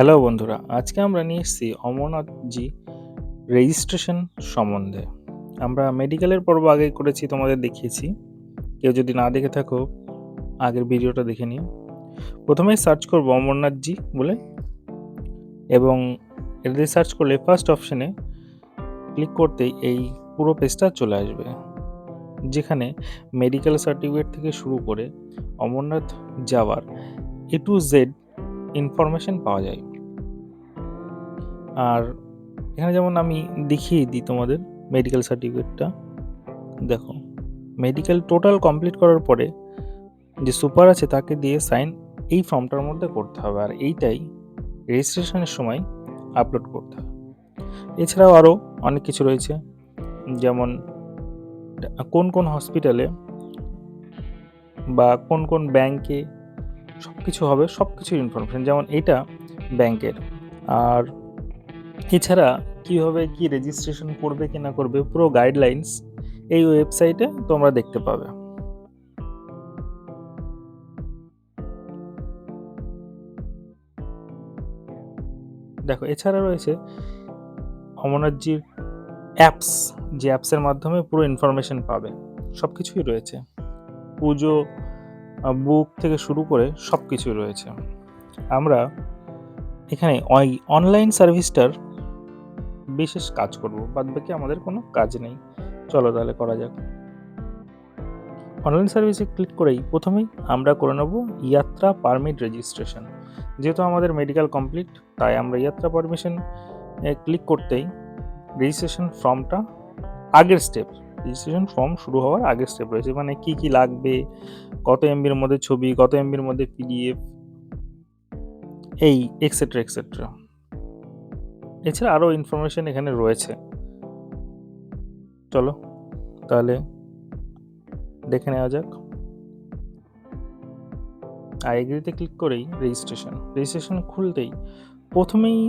Hello বন্ধুরা, আজকে আমরা নিয়ে এসেছি অমরনাথজি রেজিস্ট্রেশন সম্বন্ধে। আমরা মেডিকেলের পর্ব আগে করেছি, তোমাদের দেখিয়েছি। কেউ যদি না দেখে থাকো, আগের ভিডিওটা দেখে নিও। প্রথমেই সার্চ করব অমরনাথজি বলে এবং এটা সার্চ করলে ফার্স্ট অপশানে ক্লিক করতেই এই পুরো পেজটা চলে আসবে, যেখানে মেডিকেল সার্টিফিকেট থেকে শুরু করে অমরনাথ যাওয়ার এ টু জেড ইনফরমেশন পাওয়া যায়। আর এখানে যেমন আমি দেখিয়ে দিই তোমাদের মেডিকেল সার্টিফিকেটটা দেখো মেডিকেল টোটাল কমপ্লিট করার পরে যে সুপার আছে তাকে দিয়ে সাইন এই ফর্মটার মধ্যে করতে হবে আর এইটাই রেজিস্ট্রেশনের সময় আপলোড করতে হবে। এছাড়াও আরও অনেক কিছু রয়েছে, যেমন কোন কোন হসপিটালে বা কোন কোন ব্যাংকে সব কিছু হবে সব কিছুর ইনফরমেশন যেমন এটা ব্যাংকের আর এছাড়া কীভাবে কি রেজিস্ট্রেশন করবে কি না করবে, পুরো গাইডলাইন্স এই ওয়েবসাইটে তোমরা দেখতে পাবে। দেখো, এছাড়া রয়েছে অমরনাথজির অ্যাপস যে অ্যাপসের মাধ্যমে পুরো ইনফরমেশন পাবে। সব কিছুই রয়েছে। পুজো বুক থেকে শুরু করে সব কিছুই রয়েছে। আমরা এখানে অনলাইন সার্ভিসটার বিশেষ কাজ করব, বাদ বাকি আমাদের কোনো কাজ নেই। চলো তাহলে করা যাক। অনলাইন সার্ভিসে ক্লিক করেই প্রথমেই আমরা করে নেব ইয়াত্রা পারমিট রেজিস্ট্রেশন যেহেতু আমাদের মেডিকেল কমপ্লিট তাই আমরা ইয়াত্রা পারমিশন ক্লিক করতেই রেজিস্ট্রেশন ফর্মটা আগের স্টেপ রেজিস্ট্রেশন ফর্ম শুরু হওয়ার আগের স্টেপ রয়েছে। মানে কি কি লাগবে, কত এমবির মধ্যে ছবি, কত এমবির মধ্যে পিডিএফ এই এক্সেট্রা এক্সেট্রা এছাড়া আরও ইনফরমেশন এখানে রয়েছে। চলো, তাহলে দেখে নেওয়া যাক। আই এগ্রিতে ক্লিক করেই রেজিস্ট্রেশন রেজিস্ট্রেশন খুলতেই প্রথমেই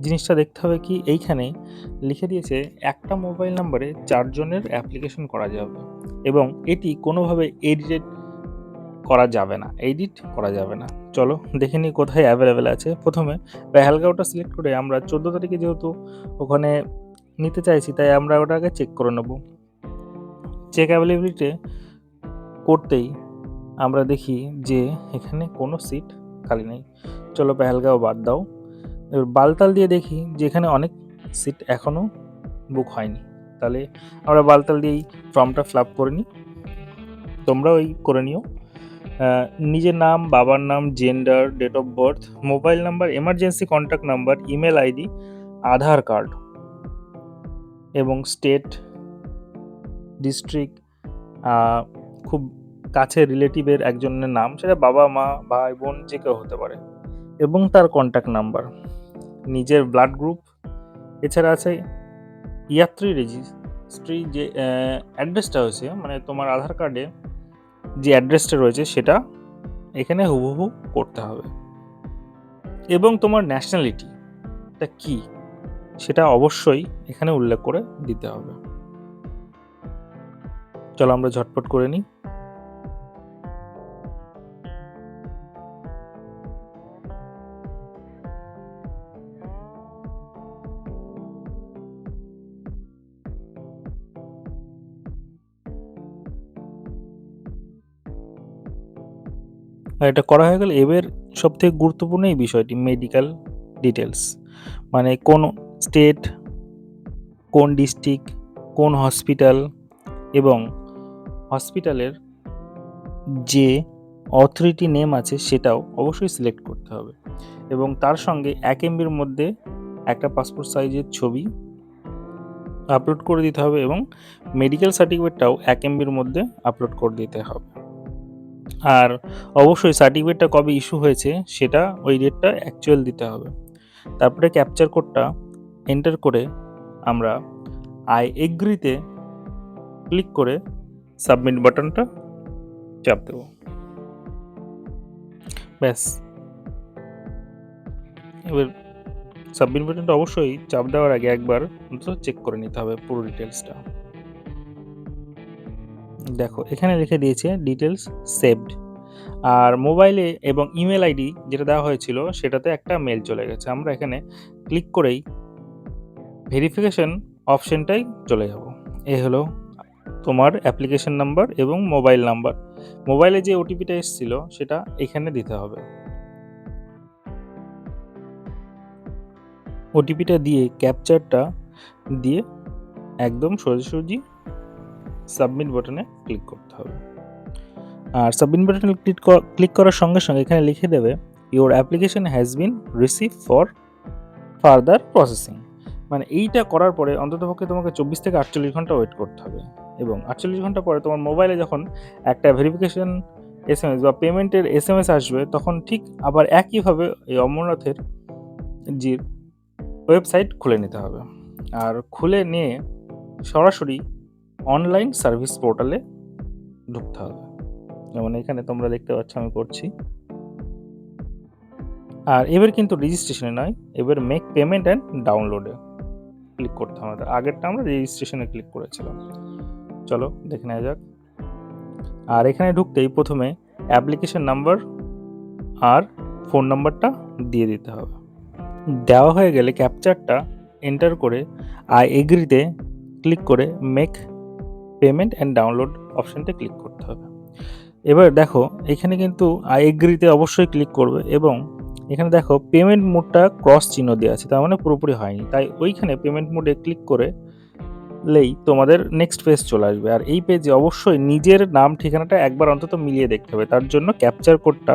জিনিসটা দেখতে হবে কি, এইখানে লিখে দিয়েছে একটা মোবাইল নাম্বারে চারজনের অ্যাপ্লিকেশন করা যাবে এবং এটি কোনোভাবে এডিটেড করা যাবে না, এডিট করা যাবে না। চলো দেখে নিই কোথায় অ্যাভেলেবেল আছে। প্রথমে পেহেলগাঁওটা সিলেক্ট করে আমরা চোদ্দ তারিখে যেহেতু ওখানে নিতে চাইছি, তাই আমরা ওটাকে চেক করে নেব। চেক অ্যাভেলেবিলিটি করতেই আমরা দেখি যে এখানে কোনো সিট খালি নেই। চলো পেহেলগাঁও বাদ দাও। এবার বালতাল দিয়ে দেখি যে এখানে অনেক সিট এখনও বুক হয়নি। তাহলে আমরা বালতাল দিয়েই ফর্মটা ফিল আপ করে নিই। তোমরা ওই করে নিও। নিজের নাম, বাবার নাম gender date of birth mobile number emergency contact number email ID Aadhaar card এবং স্টেট ডিস্ট্রিক্ট খুব কাছে রিলেটিভের একজনের নাম, সেটা বাবা, মা, ভাই, বোন যে কেউ হতে পারে এবং তার কন্ট্যাক্ট নাম্বার নিজের ব্লাড গ্রুপ এছাড়া আছে ইয়াত্রী রেজিস্ট্রি যে অ্যাড্রেসটা হয়েছে মানে তোমার আধার কার্ডে যে অ্যাড্রেসটা রয়েছে সেটা এখানে হুবহু করতে হবে। এবং তোমার ন্যাশনালিটি ন্যাশনালিটিটা কি সেটা অবশ্যই এখানে উল্লেখ করে দিতে হবে। চলো আমরা ঝটপট করে নিই। আর এটা করা হয়ে গেল এবার সব থেকে গুরুত্বপূর্ণ এই বিষয়টি মেডিকেল ডিটেলস মানে কোন স্টেট কোন ডিস্ট্রিক্ট কোন হসপিটাল এবং হসপিটালের যে অথরিটি নেম আছে সেটাও অবশ্যই সিলেক্ট করতে হবে। এবং তার সঙ্গে এক এমবির মধ্যে একটা পাসপোর্ট সাইজের ছবি আপলোড করে দিতে হবে এবং মেডিকেল সার্টিফিকেটটাও এক এমবির মধ্যে আপলোড করে দিতে হবে। আর অবশ্যই সার্টিফিকেটটা কবে ইস্যু হয়েছে সেটা ওই ডেটটা অ্যাকচুয়াল দিতে হবে। তারপরে ক্যাপচার কোডটা এন্টার করে আমরা আই এগ্রিতে ক্লিক করে সাবমিট বাটনটা চাপ দেব। ব্যাস। এবার সাবমিট বাটনটা অবশ্যই চাপ দেওয়ার আগে একবার চেক করে নিতে হবে পুরো ডিটেলসটা দেখো, এখানে লিখে দিয়েছে ডিটেলস সেভড আর মোবাইলে এবং ইমেল আইডি যেটা দেওয়া হয়েছিল, সেটাতে একটা মেল চলে গেছে। আমরা এখানে ক্লিক করেই ভেরিফিকেশন অপশনটাই চলে যাব। এ হলো তোমার অ্যাপ্লিকেশন নাম্বার এবং মোবাইল নাম্বার মোবাইলে যে ওটিপিটা এসেছিল, সেটা এখানে দিতে হবে। ওটিপিটা দিয়ে ক্যাপচারটা দিয়ে একদম সোজাসুজি সাবমিট বাটনে ক্লিক করতে হবে। আর সাবমিট বাটনে ক্লিক ক্লিক করার সঙ্গে সঙ্গে এখানে লিখে দেবে your application has been receive for further processing মানে এইটা করার পরে অন্ততপক্ষে তোমাকে চব্বিশ থেকে আটচল্লিশ ঘণ্টা ওয়েট করতে হবে। এবং আটচল্লিশ ঘণ্টা পরে তোমার মোবাইলে যখন একটা ভেরিফিকেশন এস এম এস বা পেমেন্টের এস এম এস আসবে, তখন ঠিক আবার একইভাবে এই অমরনাথের জির ওয়েবসাইট খুলে নিতে হবে। আর খুলে নিয়ে সরাসরি অনলাইন সার্ভিস পোর্টালে ঢুকতে হবে। যেমন এখানে তোমরা দেখতে পাচ্ছ, আমি করছি। আর এবার কিন্তু রেজিস্ট্রেশনে নয়, এবার মেক পেমেন্ট অ্যান্ড ডাউনলোডে ক্লিক করতে হবে। আগেরটা আমরা রেজিস্ট্রেশনে ক্লিক করেছিলাম। চলো দেখে নেওয়া যাক। আর এখানে ঢুকতেই প্রথমে অ্যাপ্লিকেশন নাম্বার আর ফোন নাম্বারটা দিয়ে দিতে হবে। দেওয়া হয়ে গেলে ক্যাপচারটা এন্টার করে আই এগ্রিতে ক্লিক করে মেক পেমেন্ট অ্যান্ড ডাউনলোড অপশানটা ক্লিক করতে হবে। এবার দেখো, এখানে কিন্তু আই এগ্রিতে অবশ্যই ক্লিক করবে এবং এখানে দেখো পেমেন্ট মোডটা ক্রস চিহ্ন দেওয়া আছে, তার মানে পুরোপুরি হয়নি। তাই ওইখানে পেমেন্ট মোডে ক্লিক করে লেই তোমাদের নেক্সট পেজ চলে আসবে। আর এই পেজে অবশ্যই নিজের নাম, ঠিকানাটা একবার অন্তত মিলিয়ে দেখতে হবে। তার জন্য ক্যাপচার কোডটা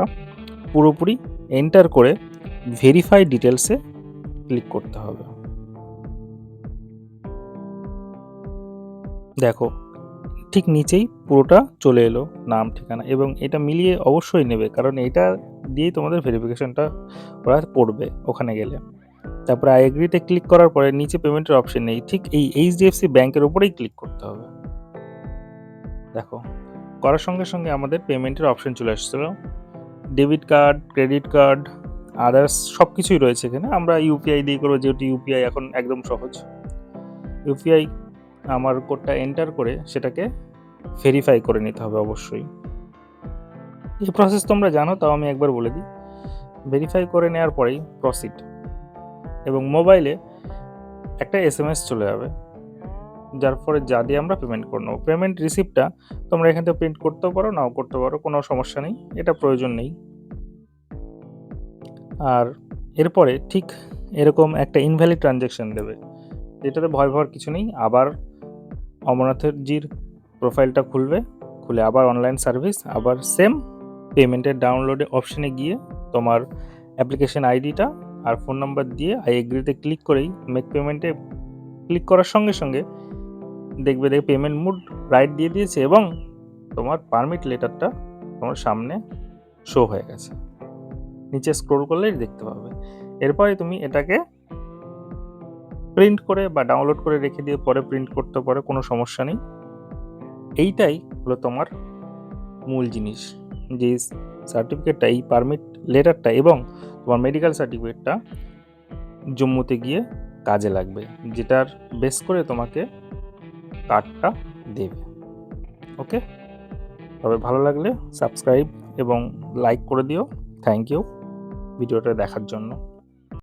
পুরোপুরি এন্টার করে ভেরিফাই ডিটেলসে ক্লিক করতে হবে। দেখো ঠিক নিচেই পুরোটা চলে এলো নাম, ঠিকানা এবং এটা মিলিয়ে অবশ্যই নেবে কারণ এটা দিয়েই তোমাদের ভেরিফিকেশনটা ওরা পড়বে ওখানে গেলে। তারপরে আই এগ্রিতে ক্লিক করার পরে নিচে পেমেন্টের অপশন নেই, ঠিক এই এইচডিএফসি ব্যাংকের উপরেই ক্লিক করতে হবে। দেখো, করার সঙ্গে সঙ্গে আমাদের পেমেন্টের অপশন চলে আসছিল। Debit card credit card others সব কিছুই রয়েছে এখানে। আমরা ইউপিআই দিয়ে করব যেহেতু ইউপিআই এখন একদম সহজ। ইউপিআই আমার কোডটা এন্টার করে সেটাকে ভেরিফাই করে নিতে হবে অবশ্যই। এই প্রসেস তোমরা জানো, তাও আমি একবার বলে দিই। ভেরিফাই করে নেওয়ার পরেই প্রসিড এবং মোবাইলে একটা এস এম এস চলে যাবে, যার ফলে যা দিয়ে আমরা পেমেন্ট করে নেব। পেমেন্ট রিসিপ্টটা তোমরা এখান থেকে প্রিন্ট করতেও পারো, নাও করতে পারো, কোনো সমস্যা নেই, এটা প্রয়োজন নেই। আর এরপরে ঠিক এরকম একটা ইনভ্যালিড ট্রানজ্যাকশন দেবে। এটাতে ভয় পাওয়ার কিছু নেই, আবার অমরনাথের জির প্রোফাইলটা খুলবে, খুলে আবার অনলাইন সার্ভিস আবার সেম পেমেন্টের ডাউনলোডে অপশানে গিয়ে তোমার অ্যাপ্লিকেশন আইডিটা আর ফোন নাম্বার দিয়ে আই এগ্রিতে ক্লিক করেই মেক পেমেন্টে ক্লিক করার সঙ্গে সঙ্গে দেখবে দেখবে পেমেন্ট মুড রাইট দিয়ে দিয়েছে এবং তোমার পারমিট লেটারটা তোমার সামনে শো হয়ে গেছে। নিচে স্ক্রোল করলেই দেখতে পাবে। এরপরে তুমি এটাকে প্রিন্ট করে বা ডাউনলোড করে রেখে দিয়ে পরে প্রিন্ট করতে পারো, কোনো সমস্যা নেই। এইটাই হলো তোমার মূল জিনিস, যে সার্টিফিকেটটা এই পারমিট লেটারটা এবং তোমার মেডিকেল সার্টিফিকেটটা জম্মুতে গিয়ে কাজে লাগবে, যেটার বেস করে তোমাকে কার্ডটা দেবে। ওকে তবে ভালো লাগলে সাবস্ক্রাইব এবং লাইক করে দিও। থ্যাংক ইউ ভিডিওটা দেখার জন্য।